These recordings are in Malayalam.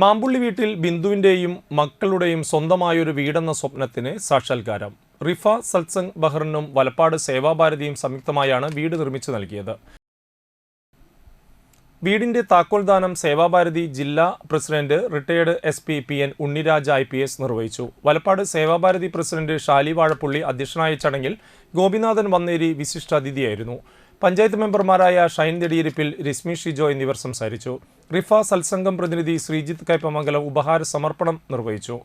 മാമ്പുള്ളി വീട്ടിൽ ബിന്ദുവിന്റെയും മക്കളുടെയും സ്വന്തമായൊരു വീടെന്ന സ്വപ്നത്തിന് സാക്ഷാത്കാരം. റിഫ സത്സംഗ് ബഹ്റിനും വലപ്പാട് സേവാഭാരതിയും സംയുക്തമായാണ് വീട് നിർമ്മിച്ചു നൽകിയത്. വീടിന്റെ താക്കോൽ ദാനം സേവാഭാരതി ജില്ലാ president retired S P P N Unniraja I P S നിർവഹിച്ചു. വലപ്പാട് സേവാഭാരതി പ്രസിഡന്റ് ഷാലി വാഴപ്പുള്ളി അധ്യക്ഷനായ ചടങ്ങിൽ ഗോപിനാഥൻ വന്നേരി വിശിഷ്ടാതിഥിയായിരുന്നു. പഞ്ചായത്ത് മെമ്പർമാരായ ഷൈൻ നെടിയിരിപ്പിൽ രശ്മി ഷിജോ എന്നിവർ സംസാരിച്ചു. റിഫ സത്സംഗം പ്രതിനിധി ശ്രീജിത്ത് കൈപ്പമംഗലം ഉപഹാര സമർപ്പണം നിർവഹിച്ചു.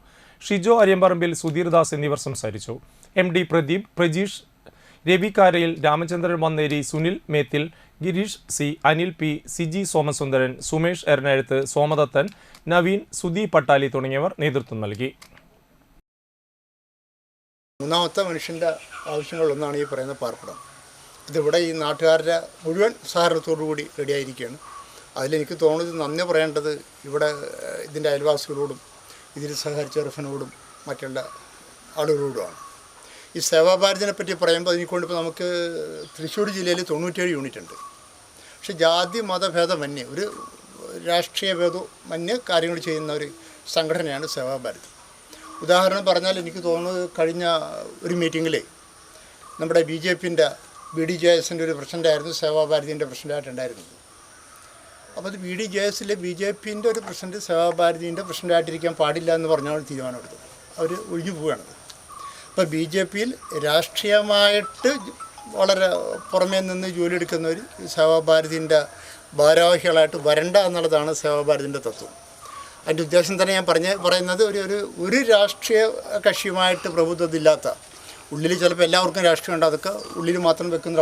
ഷിജോ അരിയമ്പറമ്പിൽ സുധീർദാസ് എന്നിവർ സംസാരിച്ചു. M D Pradeep Prajeesh Ravi Karayil Ramachandran Manneri Sunil Methil Gireesh C Anil P Siji Somasundaran Sumesh എറണാകുളത്ത് സോമദത്തൻ നവീൻ സുധി പട്ടാലി തുടങ്ങിയവർ നേതൃത്വം നൽകി. മൂന്നാമത്തെ മനുഷ്യന്റെ ആവശ്യങ്ങളിലൊന്നാണ് ഈ പറയുന്ന പാർപ്പിടം. ഇതിവിടെ ഈ നാട്ടുകാരുടെ മുഴുവൻ സഹകരണത്തോടു കൂടി റെഡിയായിരിക്കുകയാണ് അതിലെനിക്ക് തോന്നുന്നത് നന്ദി പറയേണ്ടത് ഇവിടെ ഇതിന്റെ അയൽവാസികളോടും ഇതിൽ സഹകരിച്ച റഫനോടും മറ്റുള്ള ആളുകളോടുമാണ്. ഈ സേവാഭാരതിനെ പറ്റി പറയുമ്പോൾ അതിനെക്കൊണ്ടിപ്പോൾ നമുക്ക് തൃശ്ശൂർ ജില്ലയിൽ തൊണ്ണൂറ്റേഴ് യൂണിറ്റ് ഉണ്ട്. പക്ഷേ ജാതി മതഭേദമന്യേ ഒരു രാഷ്ട്രീയ ഭേദമന്യേ കാര്യങ്ങൾ ചെയ്യുന്ന ഒരു സംഘടനയാണ് സേവാഭാരതി ഉദാഹരണം പറഞ്ഞാൽ എനിക്ക് തോന്നുന്നത് കഴിഞ്ഞ ഒരു മീറ്റിങ്ങിൽ നമ്മുടെ ബി ജെ പിന്റെ ബി ഡി ജെ ഒരു പ്രസിഡന്റായിരുന്നു സേവാഭാരതിന്റെ പ്രസിഡന്റായിട്ടുണ്ടായിരുന്നത്. അപ്പോൾ അത് B D J B J പിന്റെ ഒരു പ്രസിഡന്റ് സേവാഭാരതിന്റെ പ്രസിഡന്റായിട്ടിരിക്കാൻ പാടില്ല എന്ന് പറഞ്ഞാണ് തീരുമാനമെടുത്തത്. അവർ ഒഴിഞ്ഞു പോവുകയാണത് അപ്പോൾ ബി ജെ പിയിൽ രാഷ്ട്രീയമായിട്ട് വളരെ പുറമേ നിന്ന് ജോലി എടുക്കുന്നവർ സേവാഭാരതിന്റെ ഭാരവാഹികളായിട്ട് വരണ്ട എന്നുള്ളതാണ് സേവാഭാരതിന്റെ തത്വം. അതിന്റെ ഉദ്ദേശം തന്നെ ഞാൻ പറഞ്ഞ പറയുന്നത് ഒരു ഒരു ഒരു രാഷ്ട്രീയ കക്ഷിയുമായിട്ട് പ്രഭുത്വത്തില്ലാത്ത ഉള്ളിൽ ചിലപ്പോൾ എല്ലാവർക്കും രാഷ്ട്രീയം ഉണ്ട്. അതൊക്കെ ഉള്ളിൽ മാത്രം വെക്കുന്ന